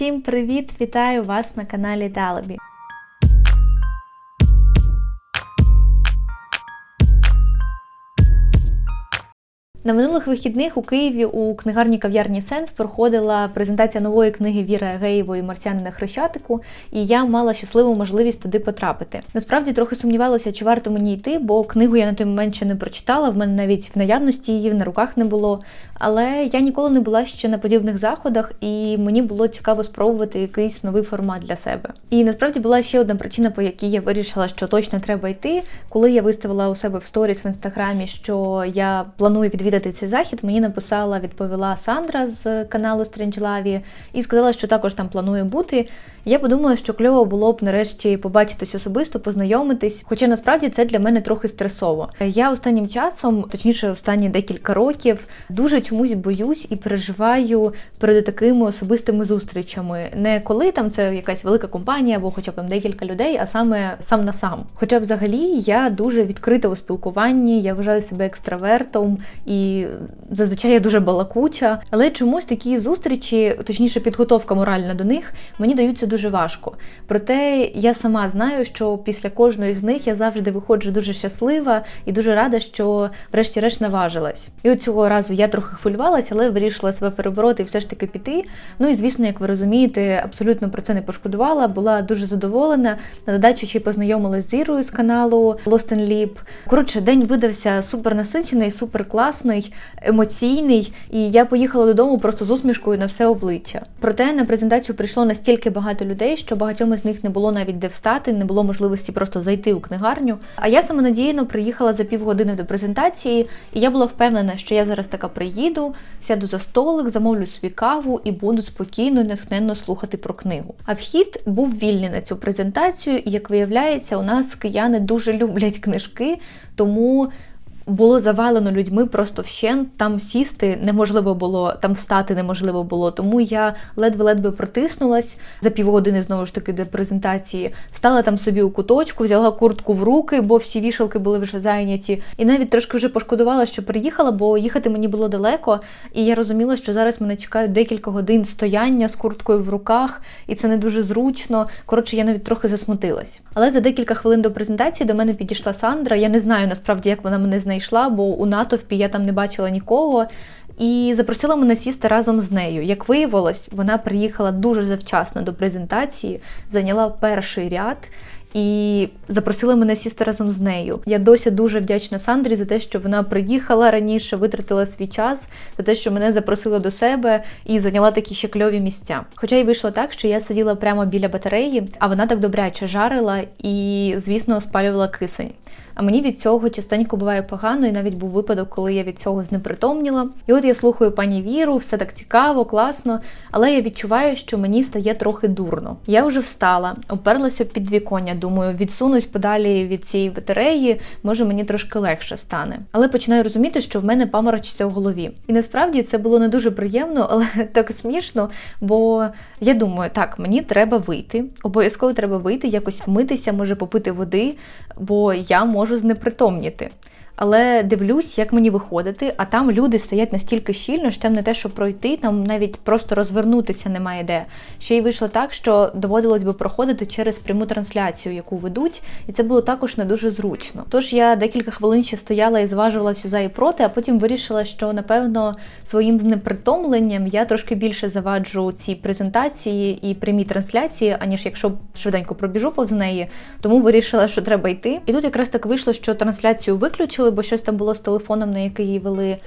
Всім привіт! Вітаю вас на каналі Талабі. На минулих вихідних у Києві у книгарні кав'ярні Сенс проходила презентація нової книги Віри Агеєвої Марсіани на Хрещатику, і я мала щасливу можливість туди потрапити. Насправді трохи сумнівалася, чи варто мені йти, бо книгу я на той момент ще не прочитала. В мене навіть в наявності її на руках не було. Але я ніколи не була ще на подібних заходах, і мені було цікаво спробувати якийсь новий формат для себе. І насправді була ще одна причина, по якій я вирішила, що точно треба йти. Коли я виставила у себе в сторіс в інстаграмі, що я планую відвідати цей захід, мені написала, відповіла Сандра з каналу Стренджлаві і сказала, що також там планує бути. Я подумала, що кльово було б нарешті побачитись особисто, познайомитись. Хоча насправді це для мене трохи стресово. Я останнім часом, точніше, останні декілька років, дуже чомусь боюсь і переживаю перед такими особистими зустрічами. Не коли там це якась велика компанія або хоча б там декілька людей, а саме сам на сам. Хоча, взагалі, я дуже відкрита у спілкуванні, я вважаю себе екстравертом і зазвичай я дуже балакуча. Але чомусь такі зустрічі, точніше, підготовка моральна до них, мені даються дуже важко. Проте я сама знаю, що після кожної з них я завжди виходжу дуже щаслива і дуже рада, що врешті-решт наважилась. І от цього разу я трохи хвилювалася, але вирішила себе перебороти і все ж таки піти. Ну і звісно, як ви розумієте, абсолютно про це не пошкодувала. Була дуже задоволена. На додачу ще познайомилася з Ірою з каналу Lost and Leap. Коротше, день видався супер насичений, супер класний, емоційний. І я поїхала додому просто з усмішкою на все обличчя. Проте на презентацію прийшло настільки багато людей, що багатьом із них не було навіть де встати, не було можливості просто зайти у книгарню. А я самонадіяно приїхала за півгодини до презентації, і я була впевнена, що я зараз така приїду, сяду за столик, замовлю собі каву і буду спокійно і натхненно слухати про книгу. А вхід був вільний на цю презентацію, і як виявляється, у нас кияни дуже люблять книжки, тому було завалено людьми просто вщент. Там сісти неможливо було, там встати неможливо було. Тому я ледве-ледве протиснулась за півгодини знову ж таки до презентації. Встала там собі у куточку, взяла куртку в руки, бо всі вішалки були вже зайняті. І навіть трошки вже пошкодувала, що приїхала, бо їхати мені було далеко. І я розуміла, що зараз мене чекають декілька годин стояння з курткою в руках, і це не дуже зручно. Коротше, я навіть трохи засмутилась. Але за декілька хвилин до презентації до мене підійшла Сандра. Я не знаю насправді, як вона мене знайшла, бо у натовпі я там не бачила нікого. І запросила мене сісти разом з нею. Як виявилось, вона приїхала дуже завчасно до презентації, зайняла перший ряд і запросила мене сісти разом з нею. Я досі дуже вдячна Сандрі за те, що вона приїхала раніше, витратила свій час, за те, що мене запросила до себе і зайняла такі ще кльові місця. Хоча й вийшло так, що я сиділа прямо біля батареї, а вона так добряче жарила і, звісно, спалювала кисень. А мені від цього частенько буває погано, і навіть був випадок, коли я від цього знепритомніла. І от я слухаю пані Віру, все так цікаво, класно, але я відчуваю, що мені стає трохи дурно. Я вже встала, оперлася під підвіконня, думаю, відсунусь подалі від цієї батареї, може мені трошки легше стане. Але починаю розуміти, що в мене паморочиться в голові. І насправді це було не дуже приємно, але так смішно. Бо я думаю, так, мені треба вийти. Обов'язково треба вийти, якось вмитися, може попити води, бо я можу знепритомніти. Але дивлюсь, як мені виходити, а там люди стоять настільки щільно, що там не те, що пройти, там навіть просто розвернутися немає де. Ще й вийшло так, що доводилось би проходити через пряму трансляцію, яку ведуть, і це було також не дуже зручно. Тож я декілька хвилин ще стояла і зважувалася за і проти, а потім вирішила, що напевно своїм знепритомленням я трошки більше заваджу ці презентації і прямі трансляції, аніж якщо швиденько пробіжу повз неї. Тому вирішила, що треба йти. І тут якраз так вийшло, що трансляцію виключили бо щось там було з телефоном, на який її вели.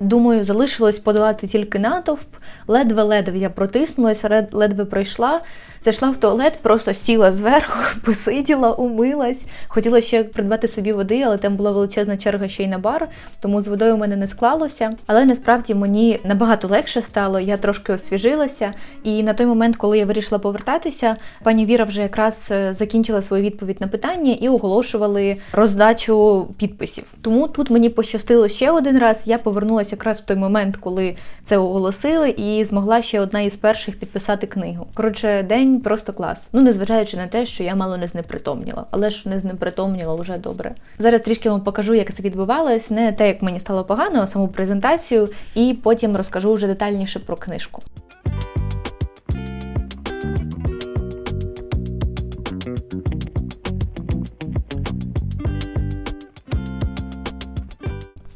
Думаю, залишилось подолати тільки натовп. Ледве-ледве я протиснулася, ледве пройшла. Зайшла в туалет, просто сіла зверху, посиділа, умилась. Хотіла ще придбати собі води, але там була величезна черга ще й на бар, тому з водою у мене не склалося. Але насправді мені набагато легше стало, я трошки освіжилася. І на той момент, коли я вирішила повертатися, пані Віра вже якраз е, закінчила свою відповідь на питання і оголошували роздачу підписів. Тому тут мені пощастило ще один раз. Я повернулася якраз в той момент, коли це оголосили, і змогла ще одна із перших підписати книгу. Коротше, день просто клас. Ну, незважаючи на те, що я мало не знепритомніла, але ж не знепритомніла вже добре. Зараз трішки вам покажу, як це відбувалось, не те, як мені стало погано, а саму презентацію, і потім розкажу вже детальніше про книжку.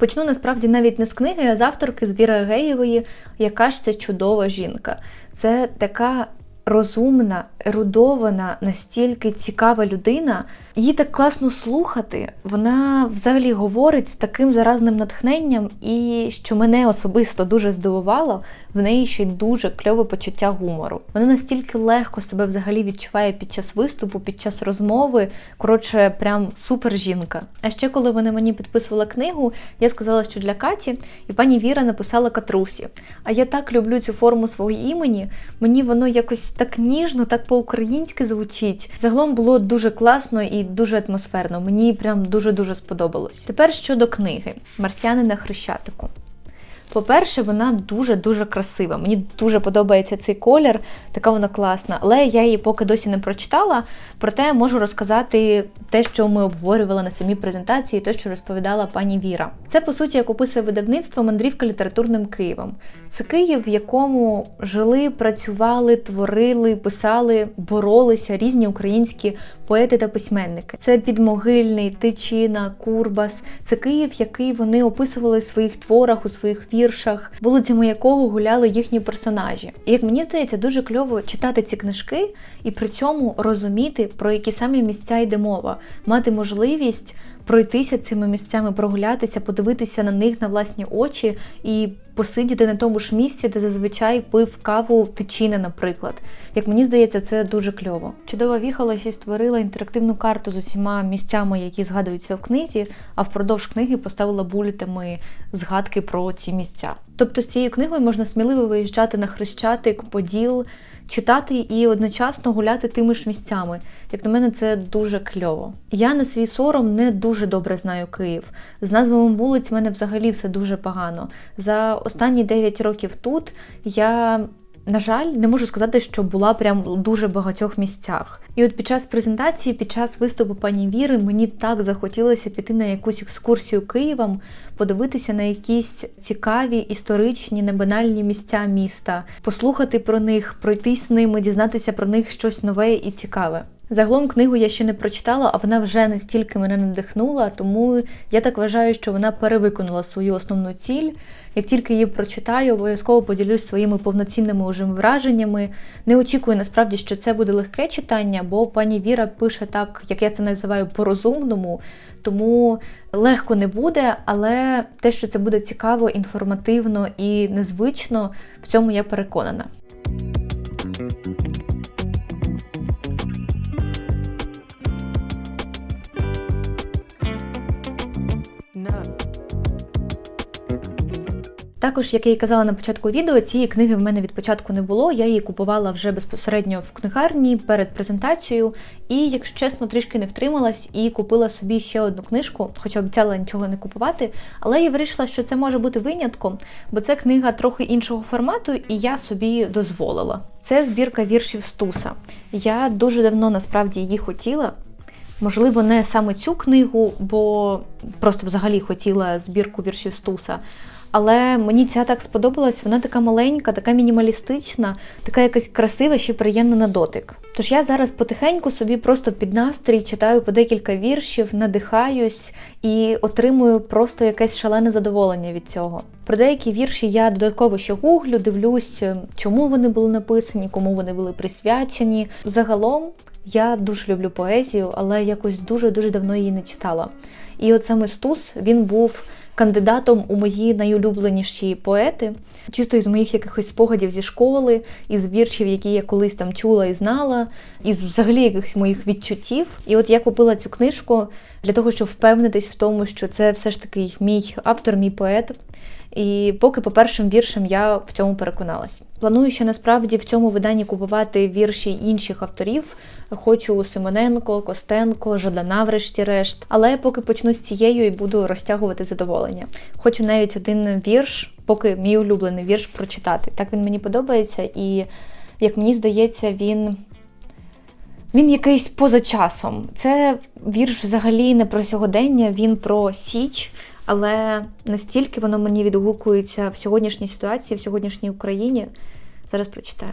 Почну насправді навіть не з книги, а з авторки з Віри Геєвої, яка ж це чудова жінка. Це така розумна, ерудована, настільки цікава людина. Її так класно слухати. Вона взагалі говорить з таким заразним натхненням, і що мене особисто дуже здивувало, в неї ще й дуже кльове почуття гумору. Вона настільки легко себе взагалі відчуває під час виступу, під час розмови. Коротше, прям супер жінка. А ще коли вона мені підписувала книгу, я сказала, що для Каті, і пані Віра написала Катрусі. А я так люблю цю форму свого імені. Мені воно якось так ніжно, так по-українськи звучить. Загалом було дуже класно і дуже атмосферно. Мені прям дуже-дуже сподобалось. Тепер щодо книги Марсіани на Хрещатику. По-перше, вона дуже-дуже красива. Мені дуже подобається цей колір, така вона класна. Але я її поки досі не прочитала. Проте можу розказати те, що ми обговорювали на самій презентації, те, що розповідала пані Віра. Це, по суті, як описує видавництво мандрівка літературним Києвом. Це Київ, в якому жили, працювали, творили, писали, боролися різні українські поети та письменники. Це Підмогильний, Тичина, Курбас. Це Київ, який вони описували в своїх творах, у своїх віршах, вулицями якого гуляли їхні персонажі. І як мені здається, дуже кльово читати ці книжки і при цьому розуміти, про які самі місця йде мова, мати можливість пройтися цими місцями, прогулятися, подивитися на них на власні очі і посидіти на тому ж місці, де зазвичай пив каву тичини, наприклад. Як мені здається, це дуже кльово. Чудова віхола ще створила інтерактивну карту з усіма місцями, які згадуються в книзі, а впродовж книги поставила булітами згадки про ці місця. Тобто з цією книгою можна сміливо виїжджати на Хрещатик, Поділ, читати і одночасно гуляти тими ж місцями. Як на мене, це дуже кльово. Я на свій сором не дуже добре знаю Київ. З назвами вулиць в мене взагалі все дуже погано. За останні 9 років тут я на жаль, не можу сказати, що була прям у дуже багатьох місцях. І от під час презентації, під час виступу пані Віри, мені так захотілося піти на якусь екскурсію Києвом, подивитися на якісь цікаві історичні, небанальні місця міста, послухати про них, пройтись з ними, дізнатися про них щось нове і цікаве. Загалом книгу я ще не прочитала, а вона вже настільки мене надихнула, тому я так вважаю, що вона перевиконала свою основну ціль. Як тільки її прочитаю, обов'язково поділюсь своїми повноцінними уже враженнями. Не очікую насправді, що це буде легке читання, бо пані Віра пише так, як я це називаю, по-розумному, тому легко не буде, але те, що це буде цікаво, інформативно і незвично, в цьому я переконана. Також, як я і казала на початку відео, цієї книги в мене від початку не було. Я її купувала вже безпосередньо в книгарні перед презентацією. І, якщо чесно, трішки не втрималась і купила собі ще одну книжку, хоча обіцяла нічого не купувати. Але я вирішила, що це може бути винятком, бо це книга трохи іншого формату, і я собі дозволила. Це збірка віршів Стуса. Я дуже давно насправді її хотіла. Можливо, не саме цю книгу, бо просто взагалі хотіла збірку віршів Стуса. Але мені ця так сподобалась, вона така маленька, така мінімалістична, така якась красива, ще приємна на дотик. Тож я зараз потихеньку собі просто під настрій читаю по декілька віршів, надихаюсь і отримую просто якесь шалене задоволення від цього. Про деякі вірші я додатково ще гуглю, дивлюсь, чому вони були написані, кому вони були присвячені. Загалом я дуже люблю поезію, але якось дуже-дуже давно її не читала. І от саме Стус він був кандидатом у мої найулюбленіші поети, чисто із моїх якихось спогадів зі школи, із віршів, які я колись там чула і знала, із взагалі якихось моїх відчуттів. І от я купила цю книжку для того, щоб впевнитись в тому, що це все ж таки мій автор, мій поет. І поки по першим віршам я в цьому переконалась. Планую ще насправді в цьому виданні купувати вірші інших авторів. Хочу Симоненко, Костенко, Жадана, врешті-решт. Але поки почну з цією і буду розтягувати задоволення. Хочу навіть один вірш, поки мій улюблений вірш прочитати. Так він мені подобається, і як мені здається, він. Він якийсь поза часом. Це вірш взагалі не про сьогодення, він про Січ, але настільки воно мені відгукується в сьогоднішній ситуації, в сьогоднішній Україні. Зараз прочитаю.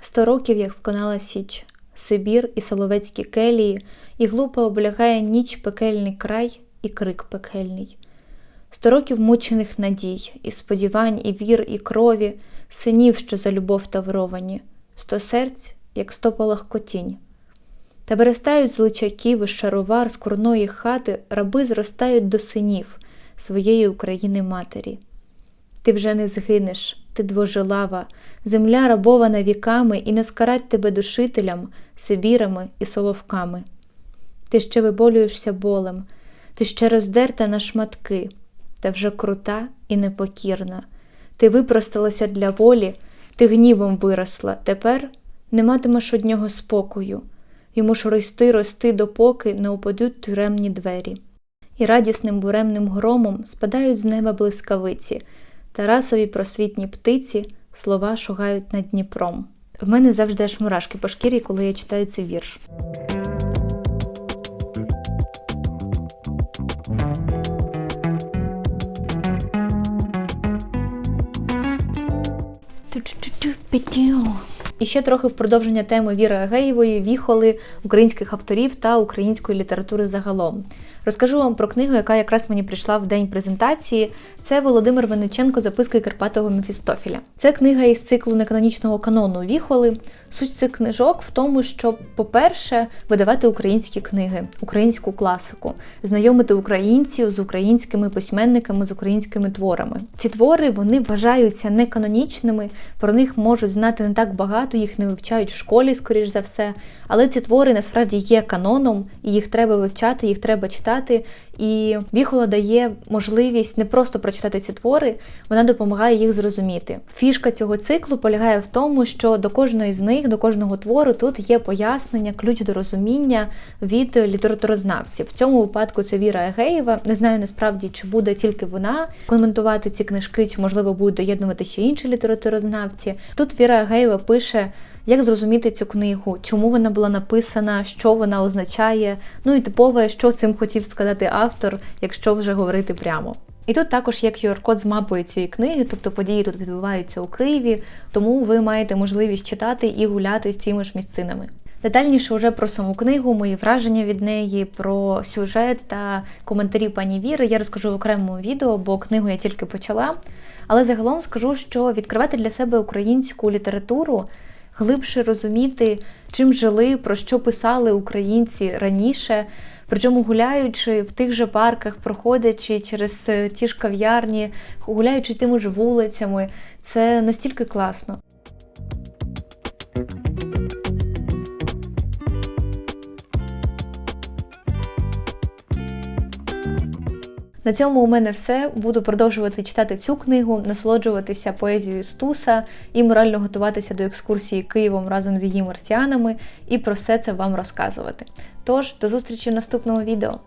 Сто років, як сконала Січ, Сибір і Соловецькі келії, і глупо облягає ніч пекельний край і крик пекельний. Сто років мучених надій, і сподівань, і вір, і крові, синів, що за любов тавровані, сто серць, як сто палахкотінь. Та виростають з личаків і шаровар з курної хати, раби зростають до синів своєї України матері. Ти вже не згинеш, ти двожилава, земля рабована віками, і не скарать тебе душителям, сибірами і соловками. Ти ще виболюєшся болем, ти ще роздерта на шматки, та вже крута і непокірна. Ти випросталася для волі, ти гнівом виросла, тепер не матимеш однього спокою. Йому ж рости, рости, допоки не упадуть тюремні двері. І радісним буремним громом спадають з неба блискавиці, Тарасові просвітні птиці слова шугають над Дніпром. В мене завжди аж мурашки по шкірі, коли я читаю цей вірш. І ще трохи в продовження теми Віри Агеєвої віхоли українських авторів та української літератури загалом. Розкажу вам про книгу, яка якраз мені прийшла в день презентації. Це Володимир Вениченко Записки Карпатого Мефістофіля. Це книга із циклу неканонічного канону Віхоли. Суть цих книжок в тому, щоб, по-перше, видавати українські книги, українську класику, знайомити українців з українськими письменниками, з українськими творами. Ці твори вони вважаються неканонічними, про них можуть знати не так багато, їх не вивчають в школі, скоріш за все. Але ці твори насправді є каноном, і їх треба вивчати, їх треба читати. І Віхола дає можливість не просто прочитати ці твори, вона допомагає їх зрозуміти. Фішка цього циклу полягає в тому, що до кожної з них, до кожного твору тут є пояснення, ключ до розуміння від літературознавців. В цьому випадку це Віра Егеєва. Не знаю насправді, чи буде тільки вона коментувати ці книжки, чи можливо будуть доєднувати ще інші літературознавці. Тут Віра Егеєва пише. Як зрозуміти цю книгу, чому вона була написана, що вона означає, ну і типове, що цим хотів сказати автор, якщо вже говорити прямо. І тут також є QR-код з мапою цієї книги, тобто події тут відбуваються у Києві, тому ви маєте можливість читати і гуляти з цими ж місцинами. Детальніше вже про саму книгу, мої враження від неї, про сюжет та коментарі пані Віри я розкажу в окремому відео, бо книгу я тільки почала. Але загалом скажу, що відкривати для себе українську літературу глибше розуміти, чим жили, про що писали українці раніше. Причому гуляючи в тих же парках, проходячи через ті ж кав'ярні, гуляючи тими ж вулицями, це настільки класно. На цьому у мене все. Буду продовжувати читати цю книгу, насолоджуватися поезією Стуса і морально готуватися до екскурсії Києвом разом з її марціанами і про все це вам розказувати. Тож, до зустрічі в наступному відео.